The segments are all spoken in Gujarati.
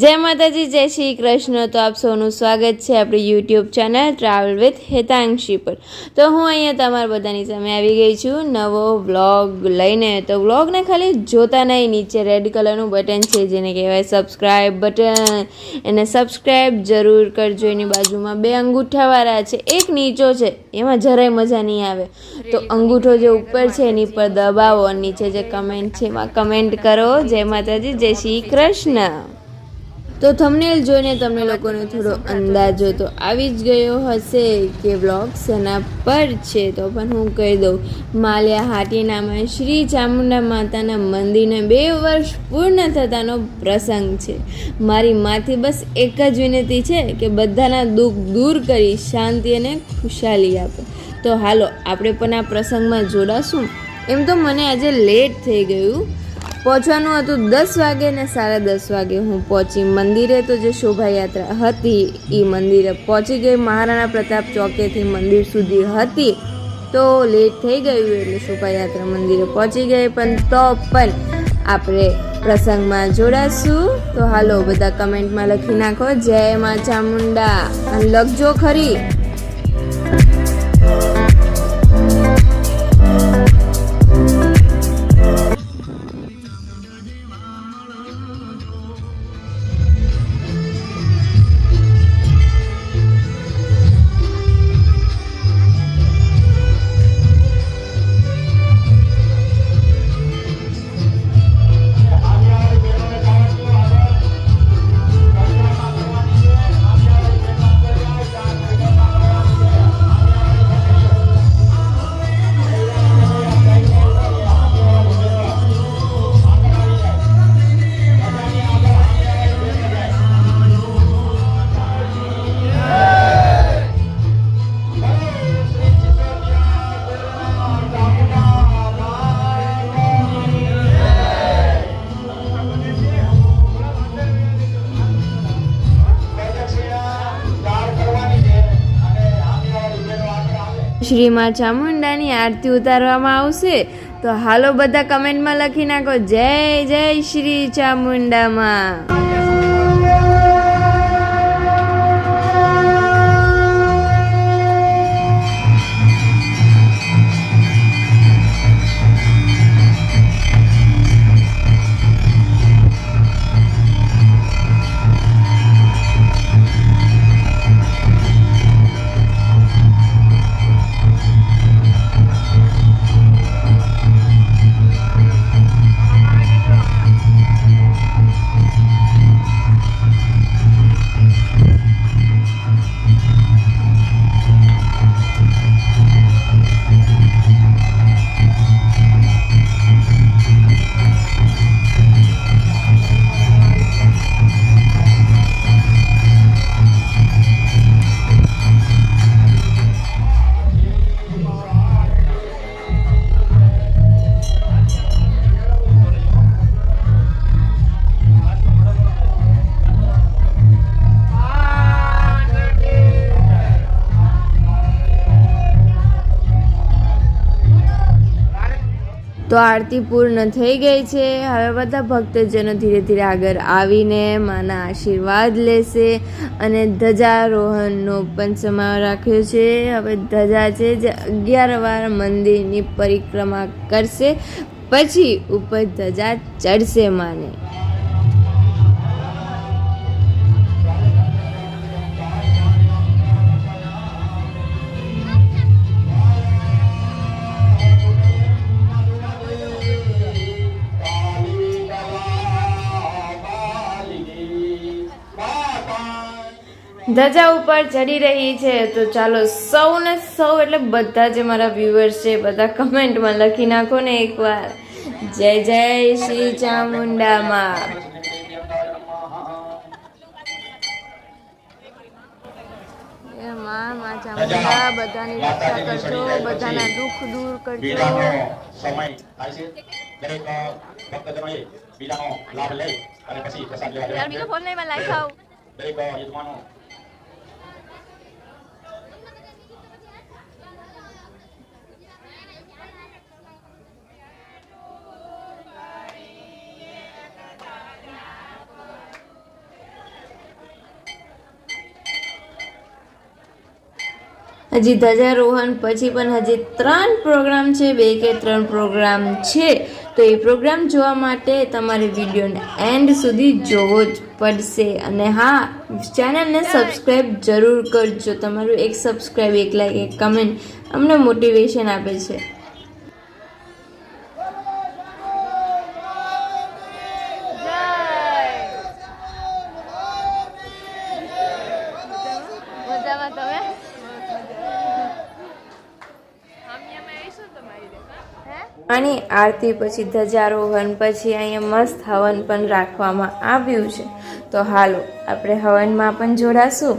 જય માતાજી જય શ્રી કૃષ્ણ. તો આપ સૌનું સ્વાગત છે આપણી YouTube channel travel with Hetankshi પર. તો હું અહીંયા તમારા બધાની સામે આવી ગઈ છું નવો વ્લોગ લઈને. તો વ્લોગને ખાલી જોતા નહીં નીચે રેડ કલરનું બટન છે જેને કહેવાય સબસ્ક્રાઈબ બટન એને સબસ્ક્રાઈબ જરૂર કરજો. એની બાજુમાં બે અંગૂઠાવાળા છે એક નીચો છે એમાં જરાય મજા નહીં આવે. તો અંગૂઠો જે ઉપર છે એની પર દબાવો અને નીચે જે કમેન્ટ છે એમાં કમેન્ટ કરો. જય માતાજી જય શ્રી કૃષ્ણ. તો થંબનેલ જોઈને તમને લોકોને થોડો અંદાજો તો આવી જ ગયો હશે કે વ્લોગ શેના પર છે. તો પણ હું કહી દઉં, માલિયા હાટીનામાં, શ્રી ચામુંડા માતાના મંદિરને બે વર્ષ પૂર્ણ થતાનો પ્રસંગ છે. મારી માથી બસ એક જ વિનંતી છે કે બધાના દુઃખ દૂર કરી શાંતિ અને ખુશાલી આપે. તો હાલો, આપણે પણ આ પ્રસંગમાં જોડાશું. એમ તો મને આજે લેટ થઈ ગયું. પહોંચવાનું હતું દસ વાગે ને સાડા દસ વાગે. હું પહોંચી મંદિરે તો જે શોભાયાત્રા હતી એ મંદિરે પહોંચી ગઈ. મહારાણા પ્રતાપ ચોકેથી મંદિર સુધી હતી. તો લેટ થઈ ગયું એટલે શોભાયાત્રા મંદિરે પહોંચી ગઈ. પણ તો પણ આપણે પ્રસંગમાં જોડાશું. તો હાલો, બધા કમેન્ટમાં લખી નાખો. જય મા ચામુંડા. અને લખજો ખરી. શ્રીમાં ચામુંડાની આરતી ઉતારવામાં આવશે. તો હાલો બધા કમેન્ટમાં લખી નાખો. જય જય શ્રી ચામુંડામાં. તો આરતી પૂર્ણ થઈ ગઈ છે. હવે બધા ભક્તજનો ધીરે ધીરે આગળ આવીને માના આશીર્વાદ લેશે અને ધ્વજારોહણનો પણ સમારોહ રાખ્યો છે. હવે ધજા છે જે અગિયાર વાર મંદિરની પરિક્રમા કરશે. પછી ઉપર ધજા ચડશે માને. ધજા ઉપર ચડી રહી છે તો ચાલો સૌને સૌ એટલે બધા જે મારા વ્યુઅર્સ છે બધા કમેન્ટમાં લખી નાખો ને એકવાર. જય જય શ્રી ચામુંડામાં. માં માં ચામુંડા બધાની રક્ષા કરજો બધાના દુઃખ દૂર કરજો. સમય થાય છે દરેક ભક્તજનોએ બીજાનો લાભ લઈ અને પછી પ્રસાદ લેવા દરેક યજમાનો હજી ધ્વજારોહણ પછી પણ હજી ત્રણ પ્રોગ્રામ છે, બે કે ત્રણ પ્રોગ્રામ છે. તો એ પ્રોગ્રામ જોવા માટે તમારે વિડીયોને એન્ડ સુધી જોવો જ પડશે. અને હા, ચેનલને સબસ્ક્રાઈબ જરૂર કરજો. તમારું એક સબસ્ક્રાઈબ એક લાઈક, એક કમેન્ટ અમને મોટિવેશન આપે છે. તમે? આની આરતી પછી ધ્વજારોહણ, પછી અહીંયા મસ્ત હવન પણ રાખવામાં આવ્યું છે. તો હાલો, આપણે હવનમાં પણ જોડાશું.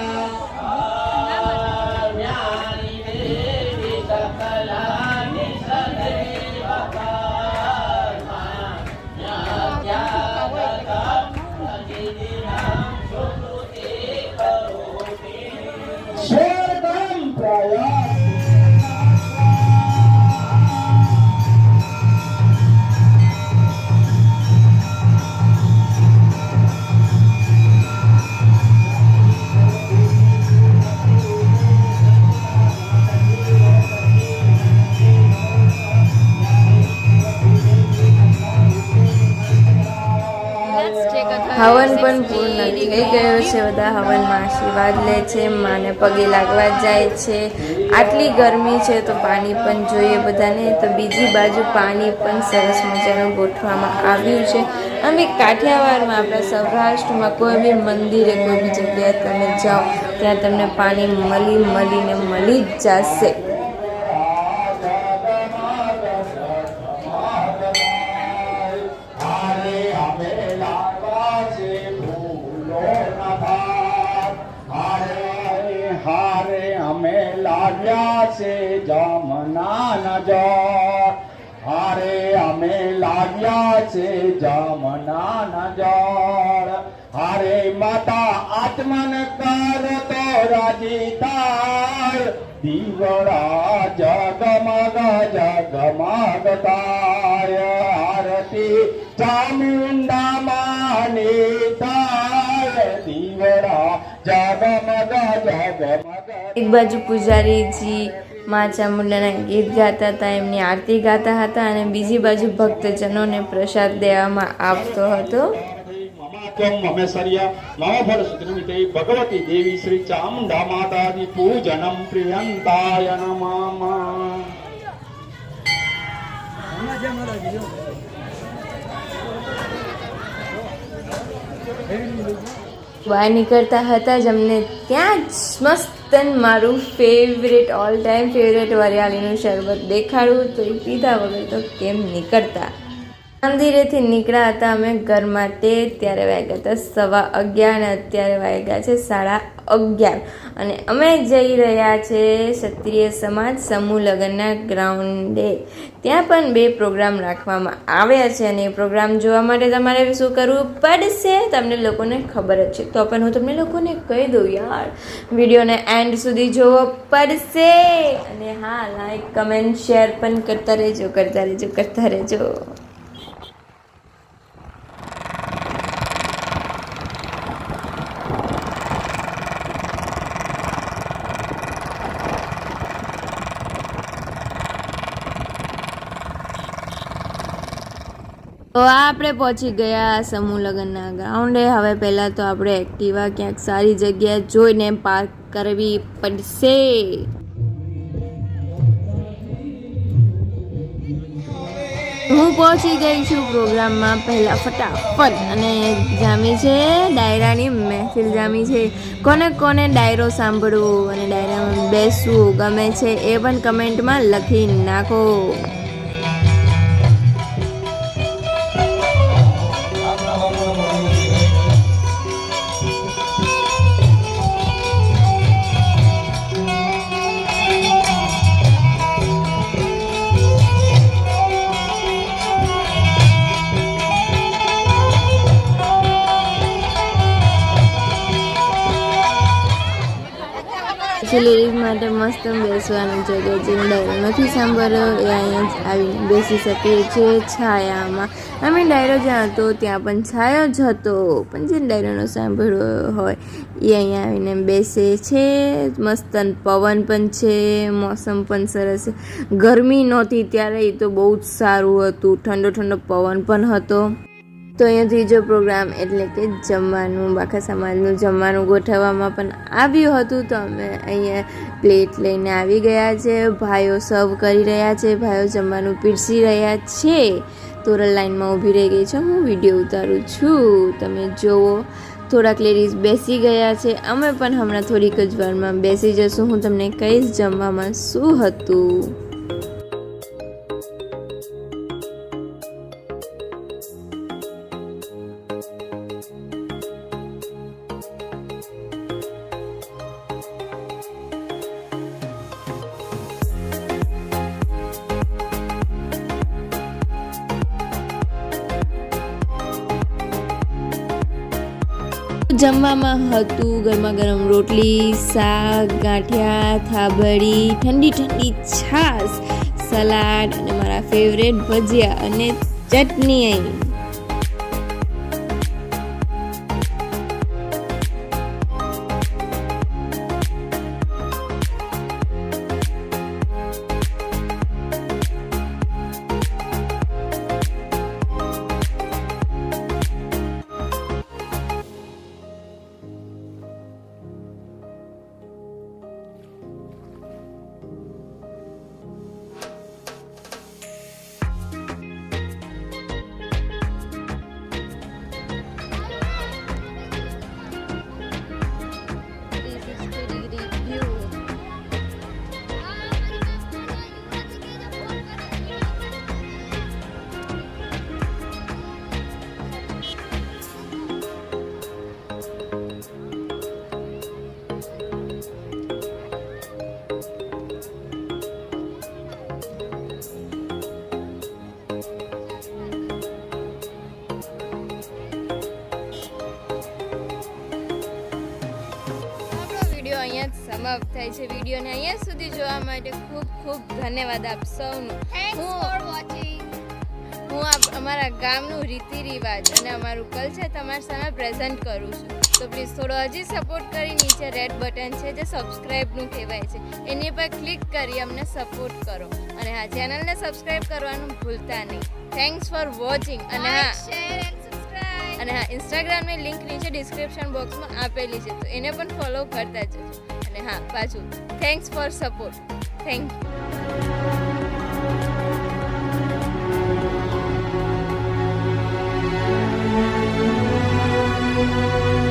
છે, બધા હવનમાં આશીર્વાદ લે છે, માને પગે લાગવા જાય છે. આટલી ગરમી છે તો પાણી પણ જોઈએ બધાને. તો બીજી બાજુ પાણી પણ સરસ મજાનું ગોઠવામાં આવ્યું છે. અમે કાઠિયાવાડમાં આપણા સૌરાષ્ટ્રમાં કોઈ બી મંદિરે, કોઈ બી જગ્યાએ તમે જાઓ, ત્યાં તમને પાણી મળી, મળીને મળી જ જશે. લાગ્યા છે, જમના નજર હારે અમે લાગ્યા છે, જમના નજર હારે માતા આત્મન કર તો રાજી તાર દીવડા જગમગ જગમગ થાય. આરતી ચામુંડા એક બાજુ પૂજારીજી મા ચામુંડાના ગીત ગાતા હતા એમની આરતી ગાતા હતા અને બીજી બાજુ ભક્તજનોને પ્રસાદ દેવામાં આવતો હતો. ભગવતી દેવી શ્રી ચામુંડા માતાજી પૂજનમ પ્રિયંતાય નમઃ. બહાર નીકળતા હતા જ અમને ત્યાં જ મસ્તન મારું ફેવરેટ ઓલ ટાઈમ ફેવરેટ વરિયાળીનું શરબત દેખાડું, તો એ પીધા વગર તો કેમ નીકળતા? મંદિરેથી નીકળ્યા હતા. અમે ઘર માટે ત્યારે વાગ્યા હતા સવા અગિયાર અને અત્યારે વાગ્યા છે સાડા અગિયાર. અને અમે જઈ રહ્યા છે ક્ષત્રિય સમાજ સમૂહ લગ્નના ગ્રાઉન્ડે. ત્યાં પણ બે પ્રોગ્રામ રાખવામાં આવ્યા છે અને એ પ્રોગ્રામ જોવા માટે તમારે શું કરવું પડશે તમને લોકોને ખબર જ છે. તો પણ હું તમને લોકોને કહી દઉં યાર, વિડીયોને એન્ડ સુધી જોવો પડશે. અને હા લાઈક કમેન્ટ શેર પણ કરતા રહેજો કરતા રહેજો કરતા રહેજો. તો આપણે પહોંચી ગયા સમૂહ લગ્નના ગ્રાઉન્ડે હવે પહેલાં તો આપણે એક્ટિવા ક્યાંક સારી જગ્યાએ જોઈને પાર્ક કરવી પડશે. હું પહોંચી ગઈ છું પ્રોગ્રામમાં પહેલાં ફટાફટ. અને જામી છે ડાયરાની, મહેફિલ જામી છે. કોને કોને ડાયરો સાંભળવું અને ડાયરામાં બેસવું ગમે છે એ પણ કમેન્ટમાં લખી નાખો. પછી લેડીઝ માટે મસ્ત બેસવાની જગ્યા જેને ડાયરો નથી સાંભળ્યો. એ અહીંયા જ આવીને બેસી શકે છે છાયામાં. અમે ડાયરો જ્યાં હતો, ત્યાં પણ છાયો જ હતો. પણ જેને ડાયરોનો સાંભળ્યો હોય, એ અહીંયા આવીને બેસે છે. મસ્ત પવન પણ છે. મોસમ પણ સરસ ગરમી નહોતી ત્યારે, એ તો બહુ જ સારું હતું. ઠંડો ઠંડો પવન પણ હતો. તો અહીંયા ત્રીજો પ્રોગ્રામ એટલે કે જમવાનું, બાખા સમાજનું જમવાનું ગોઠવવામાં પણ આવ્યું હતું. તો અમે અહીંયા પ્લેટ લઈને આવી ગયા છે. ભાઈઓ સર્વ કરી રહ્યા છે. ભાઈઓ જમવાનું પીરસી રહ્યા છે. તોરલ લાઈનમાં ઊભી રહી ગઈ છે. હું વીડિયો ઉતારું છું. તમે જુઓ. થોડાક લેડીઝ બેસી ગયા છે. અમે પણ હમણાં થોડીક જ વારમાં બેસી જશું. હું તમને કહીશ જમવામાં શું હતું. જમવામાં હતું ગરમા ગરમ રોટલી, શાક, ગાંઠિયા, થાબડી, ઠંડી ઠંડી છાશ, સલાડ અને મારા ફેવરેટ ભજીયા અને ચટણી વીડિયો અહીંયા જ સમાપ્ત થાય છે. વિડીયોને અહીંયા સુધી જોવા માટે ખૂબ ખૂબ ધન્યવાદ આપ સૌનું. હું હું આપ- અમારા ગામનું રીતિ રિવાજ અને અમારું કલ્ચર તમારી સામે પ્રેઝન્ટ કરું છું. તો પ્લીઝ થોડો હજી સપોર્ટ કરી નીચે રેડ બટન છે જે સબસ્ક્રાઈબનું કહેવાય છે. એની પર ક્લિક કરી અમને સપોર્ટ કરો. અને હા ચેનલને સબસ્ક્રાઈબ કરવાનું ભૂલતા નહીં. થેન્ક્સ ફોર વોચિંગ અને હા અને હા ઇન્સ્ટાગ્રામની લિંક નીચે ડિસ્ક્રિપ્શન બોક્સમાં આપેલી છે. તો એને પણ ફોલો કરતા જજો. અને હા પાછું thanks for support thank you Thank